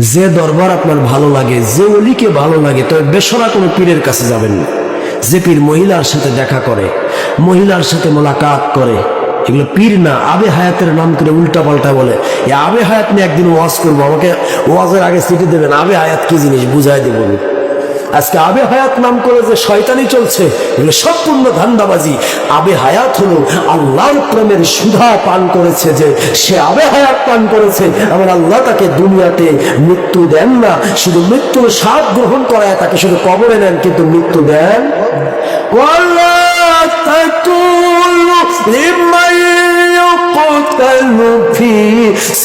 যে দরবার আপনার ভালো লাগে, যে অলিকে ভালো লাগে, তবে বেসরা কোনো পীরের কাছে যাবেন না যে পীর মহিলার সাথে দেখা করে, মহিলার সাথে মোলাকাত করে, এগুলো পীর না, আবে হায়াতের নাম করে উল্টা পাল্টা বলে, এ আবে হায়াত নিয়ে একদিন ওয়াজ করব, আমাকে ওয়াজের আগে সিটি দেবেন, আবে হায়াত কি জিনিস বুঝাই দেবো। আজকে আবে হায়াত নাম করে যে শয়তানি চলছে এগুলো সম্পূর্ণ ধান্দাবাজি আবে হায়াত হলো আল্লাহর প্রেমের সুধা পান করেছে যে সে আবে হায়াত পান করেছে আমার আল্লাহ তাকে দুনিয়াতে মৃত্যু দেন না শুধু মৃত্যুর স্বাদ গ্রহণ করায় তাকে শুধু কবরে নেন কিন্তু মৃত্যু দেন ولا تقولوا لمن يقتل في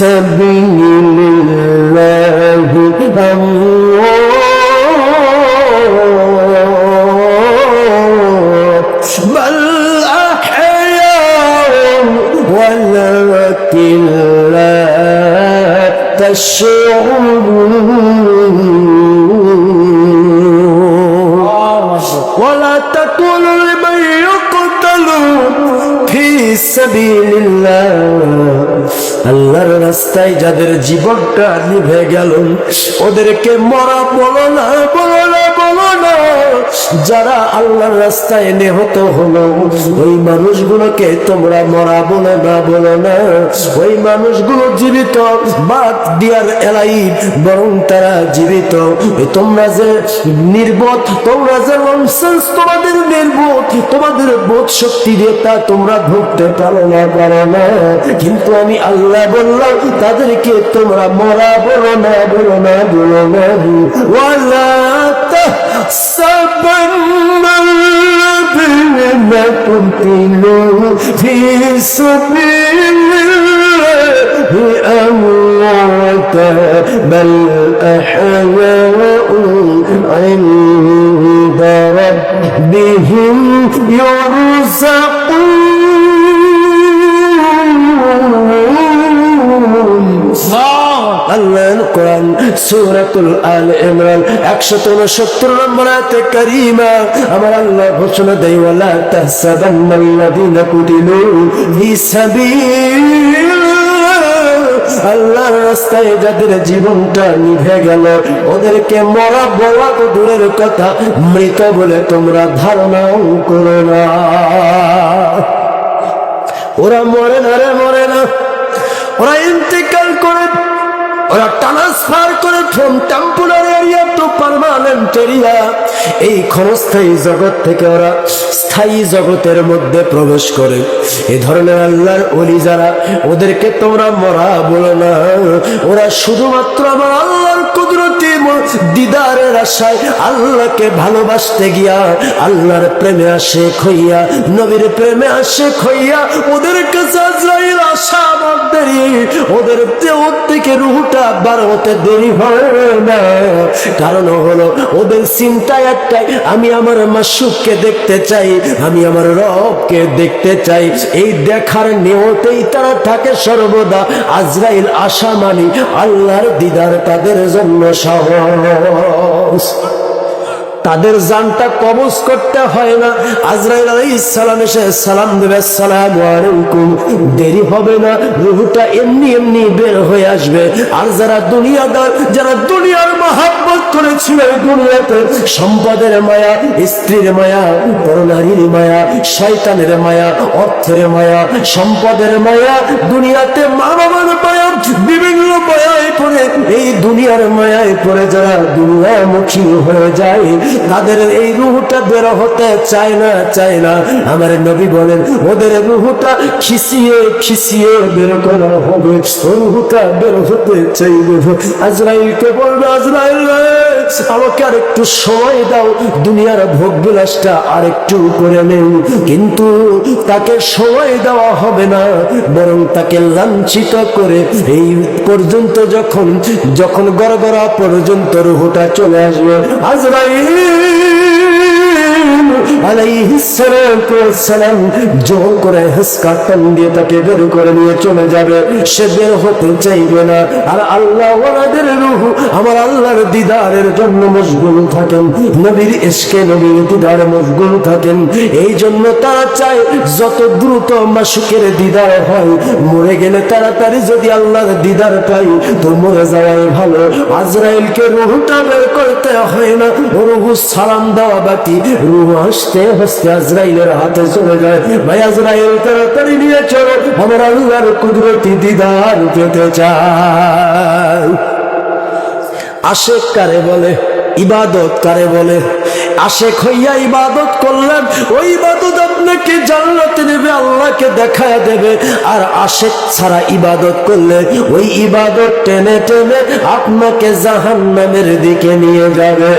سبيل الله أموات تشعرون ولا تقولوا لمن يقتل في سبيل الله আল্লাহর রাস্তায় যাদের জীবনটা নিভে গেল, ওদেরকে মরা বলো না বলো না বলো না। যারা আল্লাহর রাস্তায় নিহত হলো, ওই মানুষগুলোকে তোমরা মরা বলো না বলো না। ওই মানুষগুলো জীবিত, বাদ দিয়ার এলাই, বরং তারা জীবিত। তোমরা যে নির্বোধ, তোমরা যে ননসেন্স তোমাদের নির্বোধ, তোমাদের বোধ শক্তি দিয়ে তা তোমরা ভুগতে পারো না পারো না। কিন্তু আমি আল্লাহ বললাম তাদেরকে তোমরা মরা বলো না বলো না বলো না ওয়ালা تحسبن الذين قتلوا في سبيل الله أمواتا بل أحياء عند ربهم يرزقون আল্লাহ। কোরআন, সূরাতুল আল ইমরান 169 নম্বর আয়াতে কারীমা। আমার আল্লাহ ঘোষণা দেয়, ওয়ালা তাহসাবান্নাল্লাযীনা কুতিলু ফি সাবিলিল্লাহ আল্লাহর রাস্তায় যাদের জীবনটা নিভে গেল, ওদেরকে মরা বলা তো দূরের কথা, মৃত বলে তোমরা ধারণা করো না। ওরা মরে না রে, মরে না। ওরা ইন্তেকাল করে, ওরা ট্রান্সফার করে from temporary area to permanent area এই ক্ষণস্থায়ী জগৎ থেকে ওরা স্থায়ী জগতের মধ্যে প্রবেশ করে। এ ধরনের আল্লাহর অলি যারা, ওদেরকে তোমরা মরা বলো না। ওরা শুধুমাত্র আমার আল্লাহর কুদরতি দিদারের আশায় আল্লাহকে ভালোবাসতে গিয়া আল্লাহর প্রেমে আসে খইয়া নবীর প্রেমে আসে খইয়া ওদের কাছে আজরাইল আসা আমার দেরি। ওদের দেহ থেকে রুহটা বার হতে দেরি হয় না। কারণ হলো ওদের চিন্তা একটাই, আমি আমার মাসুককে দেখতে চাই, আমি আমার রবকে দেখতে চাই। এই দেখার নেওতেই তারা থাকে সর্বদা। আজরাইল আশা মানি আল্লাহর দিদার তাদের জন্য সহজ else. তাদের জানটা কবজ করতে হয় না। আজরাইল আলাইহিস সালাম এসে সালাম দেবে আসসালামু আলাইকুম। দেরি হবে না, রুহটা এমনি এমনি বের হয়ে আসবে। আর যারা দুনিয়াদার, যারা দুনিয়ার মহাব্বত করেছিল দুনিয়াতে, সম্পদের মায়া, স্ত্রীর মায়া নারীর মায়া, শয়তানের মায়া, অর্থের মায়া, সম্পদের মায়া, দুনিয়াতে মা বাবার মায়া, বিভিন্ন মায়ায় পড়ে, এই দুনিয়ার মায়ায় পড়ে যারা দুনিয়ামুখী হয়ে যায় তাদের এই রুহটা বেরো হতে চায় না চায় না। আমার নবী বলেন, ওদের রুহটা খিসিয়ে খিসিয়ে বের করা হবে। রুহটা বের হতে চাইবে আজরাইলকে বলবে, আজরাইল আমাকে আর একটু সময় দাও। দুনিয়ার ভোগ বিলাসটা আর একটু করে নেও। কিন্তু তাকে সময় দেওয়া হবে না, বরং তাকে লাঞ্ছিত করে এই পর্যন্ত যখন যখন গড়গড়া পর্যন্ত রুহটা চলে আসবে। আজরাইল! জোর করে হেসকা টান দিয়ে তাকে বের করে নিয়ে চলে যাবে। সে বের হতে চাইবে না। আর আল্লাহ ওনাদের রূহ, আমার আল্লাহর দিদারের জন্য মশগুল থাকেন। নবীর ইশকে নবীর দিদারে মশগুল থাকেন। এই জন্য তারা চায়, যত দ্রুত মাসুকের দিদার হয়, মরে গেলে তাড়াতাড়ি যদি আল্লাহর দিদার পাই, তো মরে যাওয়াই ভালো। আজরাইলকে রুহটা বের করতে হয় না। রুহু সালাম দেওয়া বাকি। রুহু হাসতে হাসতে আজরাইলের হাতে চলে যায়। ভাই আজরাইল, তাড়াতাড়ি নিয়ে চলো। আমার আল্লাহর কুদরতি দিদার পেতে চায় আশেক কারে বলে, ইবাদত কারে বলে? আশেক হইয়া ইবাদত করলেন। ওই ইবাদত আপনাকে জান্নাতে নেবে? আল্লাহকে দেখায় দেবে। আর আশেক ছাড়া ইবাদত করলে, ওই ইবাদত টেনে টেনে আপনাকে জাহান্নামের দিকে নিয়ে যাবে।